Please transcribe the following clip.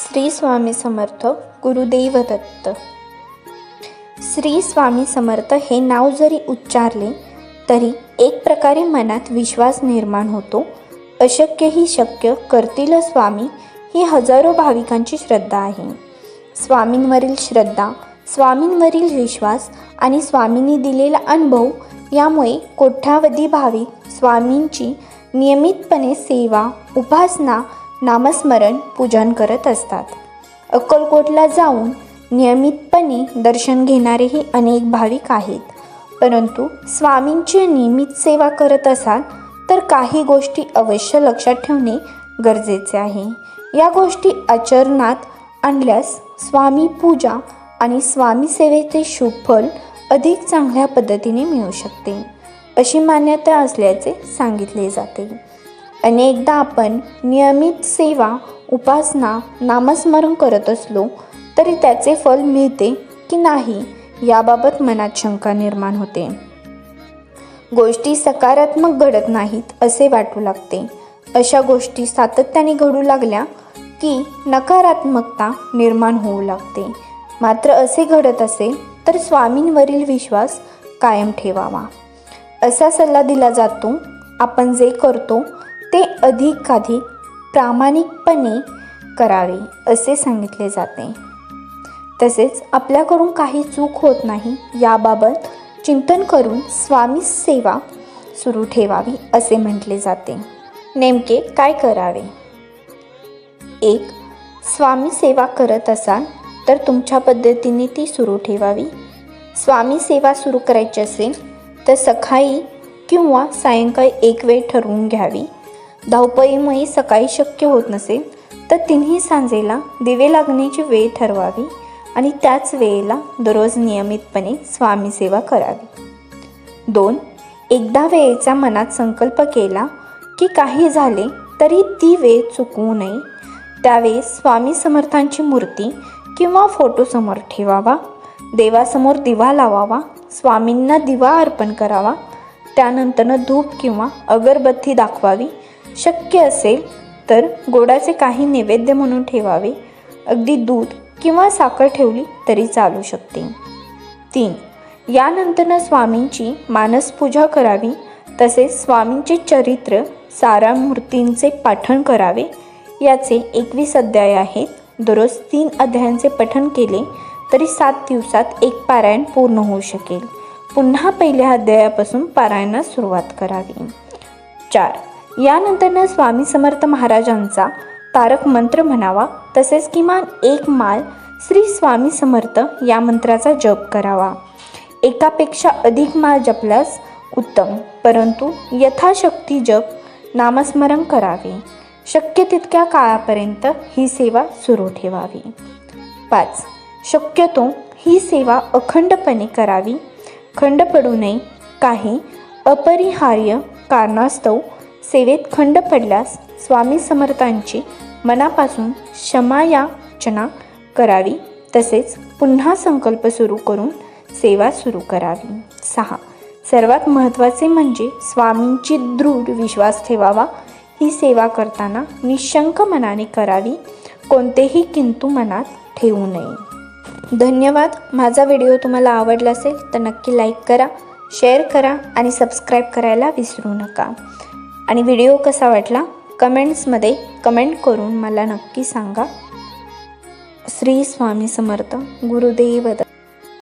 श्री स्वामी समर्थ गुरुदेव दत्त श्री स्वामी समर्थ हे नाव जरी उच्चारले तरी एक प्रकारे मनात विश्वास निर्माण होतो. अशक्य ही शक्य करतील स्वामी ही हजारो भाविकांची श्रद्धा आहे. स्वामींवरील श्रद्धा स्वामींवरील विश्वास आणि स्वामींनी दिलेला अनुभव यामुळे कोट्यावधी भाविक स्वामींची नियमितपणे सेवा उपासना नामस्मरण पूजन करत असतात. अक्कलकोटला जाऊन नियमितपणे दर्शन घेणारेही अनेक भाविक आहेत. परंतु स्वामींची नियमित सेवा करत असाल तर काही गोष्टी अवश्य लक्षात ठेवणे गरजेचे आहे. या गोष्टी आचरणात आणल्यास स्वामी पूजा आणि स्वामी सेवेचे शुभ अधिक चांगल्या पद्धतीने मिळू शकते अशी मान्यता असल्याचे सांगितले जाते. अनेकदा आपण नियमित सेवा उपासना नामस्मरण करत असलो तरी त्याचे फल मिळते की नाही याबाबत मनात शंका निर्माण होते. गोष्टी सकारात्मक घडत नाहीत असे वाटू लागते. अशा गोष्टी सातत्याने घडू लागल्या की नकारात्मकता निर्माण होऊ लागते. मात्र असे घडत असेल तर स्वामींवरील विश्वास कायम ठेवावा. असा सल्ला दिला जातो आपण जे करतो ते अधिकाधिक प्रामाणिकपणे करावे असे सांगितले जाते. तसेच आपल्याकडून काही चूक होत नाही याबाबत चिंतन करून स्वामी सेवा सुरू ठेवावी असे म्हटले जाते. नेमके काय करावे? एक स्वामी सेवा करत असाल तर तुमच्या पद्धतीने ती सुरू ठेवावी. स्वामी सेवा सुरू करायची असेल तर सकाळी किंवा सायंकाळी एक वेळ ठरवून घ्यावी. धावपळीमुळे सकाळी शक्य होत नसेल तर तिन्ही सांजेला दिवे लागण्याची वेळ ठरवावी आणि त्याच वेळेला दररोज नियमितपणे स्वामीसेवा करावी. दोन एकदा वेळेचा मनात संकल्प केला की काही झाले तरी ती वेळ चुकवू नये. त्यावेळेस स्वामी समर्थांची मूर्ती किंवा फोटोसमोर ठेवावा देवासमोर दिवा लावावा स्वामींना दिवा अर्पण करावा त्यानंतरनं धूप किंवा अगरबत्ती दाखवावी शक्य असेल तर गोडाचे काही नैवेद्य म्हणून ठेवावे. अगदी दूध किंवा साखर ठेवली तरी चालू शकते. तीन. यानंतरनं स्वामींची मानसपूजा करावी. तसेच स्वामींचे चरित्र सारा मूर्तींचे पाठण करावे. याचे एकवीस अध्याय आहेत. दररोज तीन अध्यायांचे पठण केले तरी सात दिवसात एक पारायण पूर्ण होऊ शकेल. पुन्हा पहिल्या अध्यायापासून पारायणास सुरुवात करावी. चार. यानंतरनं स्वामी समर्थ महाराजांचा तारक मंत्र म्हणावा तसेच किमान एक माल श्री स्वामी समर्थ या मंत्राचा जप करावा. एकापेक्षा अधिक माळ जपल्यास उत्तम परंतु यथाशक्ती जप नामस्मरण करावे. शक्य तितक्या काळापर्यंत ही सेवा सुरू ठेवावी. पाच शक्यतो ही सेवा अखंडपणे करावी. खंड पडू नये. काही अपरिहार्य कारणास्तव सेवेत खंड पडल्यास स्वामी समर्थांची मनापासून क्षमायाचना करावी. तसेच पुन्हा संकल्प सुरू करून सेवा सुरू करावी. सहा. सर्वात महत्त्वाचे म्हणजे स्वामींची दृढ विश्वास ठेवावा. ही सेवा करताना निशंक मनाने करावी. कोणतेही किंतू मनात ठेवू नये. धन्यवाद. माझा व्हिडिओ तुम्हाला आवडला असेल तर नक्की लाईक करा शेअर करा आणि सबस्क्राईब करायला विसरू नका. आणि व्हिडिओ कसा वाटला? कमेंट्समध्ये कमेंट करून मला नक्की सांगा. श्री स्वामी समर्थ गुरुदेव दत्त